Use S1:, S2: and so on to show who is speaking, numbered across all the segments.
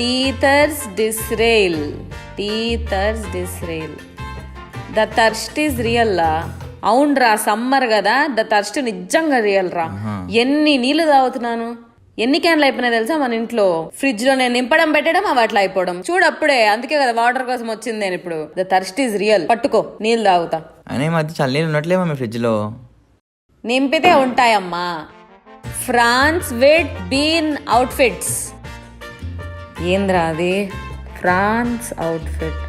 S1: Teethers డిస్రేల్ టీథర్స్ డిస్రేల్ ద థర్స్ట్ ఈజ్ రియల్ లా అవునరా సమ్మర్ కదా ద థర్స్ట్ నిజంగా రియల్ రా. ఎన్ని నీళ్ళు తాగుతున్నాను? ఎన్ని క్యాన్లు అయిపోయినాయి తెలుసా మన ఇంట్లో? ఫ్రిడ్జ్లో నేను నింపడం పెట్టడం అవి అట్లా అయిపోవడం. చూడు అప్పుడే అందుకే కదా వాటర్ కోసం వచ్చింది నేను ఇప్పుడు. ద థర్స్ట్ ఈజ్ రియల్ పట్టుకో నీళ్ళు తాగుతా.
S2: అయినా ఈ మధ్య చల్లనీళ్ళు ఉండట్లేమో మీ ఫ్రిడ్జ్లో
S1: నింపితే ఉంటాయమ్మా. France with bean outfits. ఏంద్రా అది? France outfit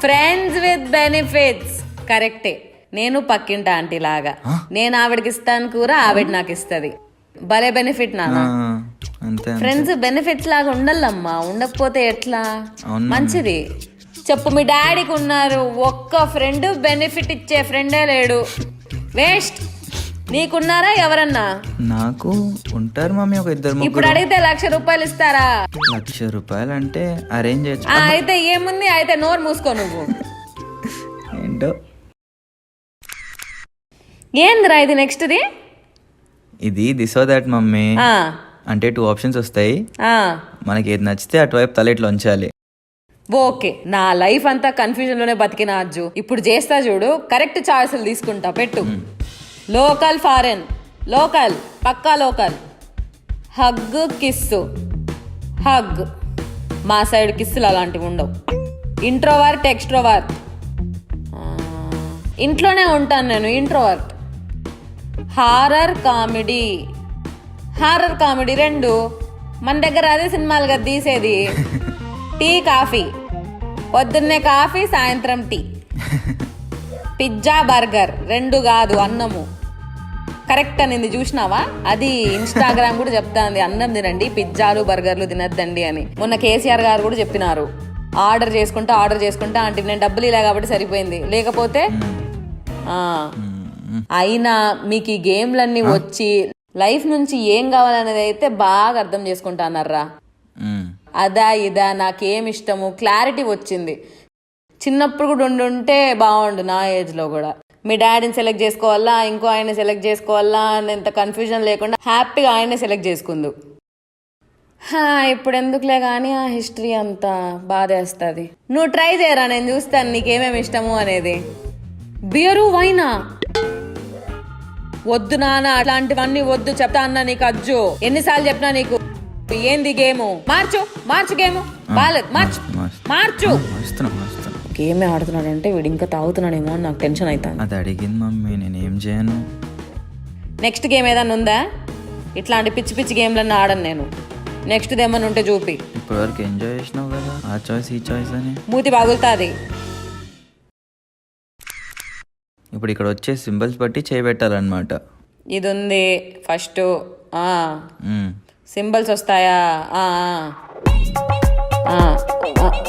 S1: friends with benefits. కరెక్టే. నేను పక్కింట ఆంటీ లాగా. నేను ఆవిడకి ఇస్తాను కూర ఆవిడ నాకు ఇస్తుంది. భలే బెనిఫిట్ నాన్న. ఫ్రెండ్స్ బెనిఫిట్స్ లాగా ఉండాలమ్మా ఉండకపోతే ఎట్లా. మంచిది. చెప్పు మీ డాడీకి ఉన్నారు. ఒక్క ఫ్రెండ్ బెనిఫిట్ ఇచ్చే ఫ్రెండే లేడు. వేస్ట్ నీకున్నారా ఎవరన్నా?
S2: నాకు ఉంటారు మమ్మీ ఒక ఇద్దరు
S1: ఇప్పుడు అడిగితే లక్ష రూపాయలు ఇస్తారా?
S2: లక్ష రూపాయలు అంటే అరేంజ్ చేయొచ్చు
S1: అయితే ఏముంది? అయితే నోరు మూసుకో నువ్వు.
S2: ఏంటో?
S1: ఏందిరా ఇది నెక్స్ట్ది?
S2: ఇది దిస్ దాట్ మమ్మీ. అంటే టూ ఆప్షన్స్ వస్తాయి.
S1: ఆ,
S2: మనకి ఏది నచ్చితే అటువైపు తల ఇట్లా ఉంచాలి.
S1: ఓకే నా లైఫ్ అంతా కన్ఫ్యూజన్లోనే బతికిన అజ్జు. ఇప్పుడు చేస్తా చూడు కరెక్ట్ చాయిస్లు తీసుకుంటా పెట్టు. Local foreign. లోకల్ పక్కా లోకల్. Hug kiss. హగ్. మా సైడ్ కిస్సులు అలాంటివి ఉండవు. Introvert extrovert. ఇంట్లోనే ఉంటాను నేను introvert. Horror comedy. Horror comedy రెండు. మన దగ్గర అదే సినిమాలు కదా తీసేది. Tea coffee. పొద్దున్నే కాఫీ సాయంత్రం టీ. Pizza burger. రెండు కాదు అన్నము. కరెక్ట్ అనింది చూసినావా? అది ఇన్స్టాగ్రామ్ కూడా చెప్తాంది అన్నం తినండి పిజ్జాలు బర్గర్లు తినద్దండి అని. మొన్న కేసీఆర్ గారు కూడా చెప్పినారు. ఆర్డర్ చేసుకుంటా ఆర్డర్ చేసుకుంటా అంటే నేను డబ్బులు ఇలా కాబట్టి సరిపోయింది. లేకపోతే అయినా మీకు ఈ గేమ్లన్నీ వచ్చి లైఫ్ నుంచి ఏం కావాలనేది అయితే బాగా అర్థం చేసుకుంటా అన్నారా. అదా ఇదా నాకేం ఇష్టము క్లారిటీ వచ్చింది. చిన్నప్పుడు కూడా ఉండి ఉంటే బాగుండు నా ఏజ్లో కూడా. మీ డాడీని సెలెక్ట్ చేసుకోవాలా ఇంకో ఆయన సెలెక్ట్ చేసుకోవాలా అనేంత కన్ఫ్యూజన్ లేకుండా హ్యాపీగా ఆయనే సెలెక్ట్ చేసుకుందు. ఇప్పుడు ఎందుకులే కానీ ఆ హిస్టరీ అంతా బాధేస్తుంది. నువ్వు ట్రై చేయరా నేను చూస్తాను నీకేమేమి ఇష్టము అనేది. బియరు వైనా వద్దు నాన్న అట్లాంటివన్నీ వద్దు చెప్తా అన్న నీకు అజ్జు. ఎన్నిసార్లు చెప్పినా నీకు ఏంది గేము? మార్చు మార్చు గేము. బాలేదు మార్చు. మార్చు. గేమే ఆడుతున్నాడంటే వీడు ఇంకా తాగుతున్నాడేమో అని నాకు టెన్షన్ అవుతుంది
S2: అది అడిగింది మమ్మీ నేనేం చేయను?
S1: నెక్స్ట్ గేమ్ ఏదన్నా ఉందా? ఇట్లాంటి పిచ్చి పిచ్చి గేమ్లన్నీ ఆడను నేను. నెక్స్ట్ ఏమన్నా ఉంటే చూపి.
S2: ఇప్పటివరకు ఎంజాయ్ చేసినావు కదా ఆ చాయిస్ ఈ చాయిస్ అని.
S1: మూతి బాగులుతుంది.
S2: ఇప్పుడు ఇక్కడ వచ్చే సింబల్స్ బట్టి చేయబెట్టాలన్నమాట
S1: ఇది ఉంది ఫస్ట్
S2: మ్మ్.
S1: సింబల్స్ వస్తాయా? ఆ, ఆ. ఆ, ఆ.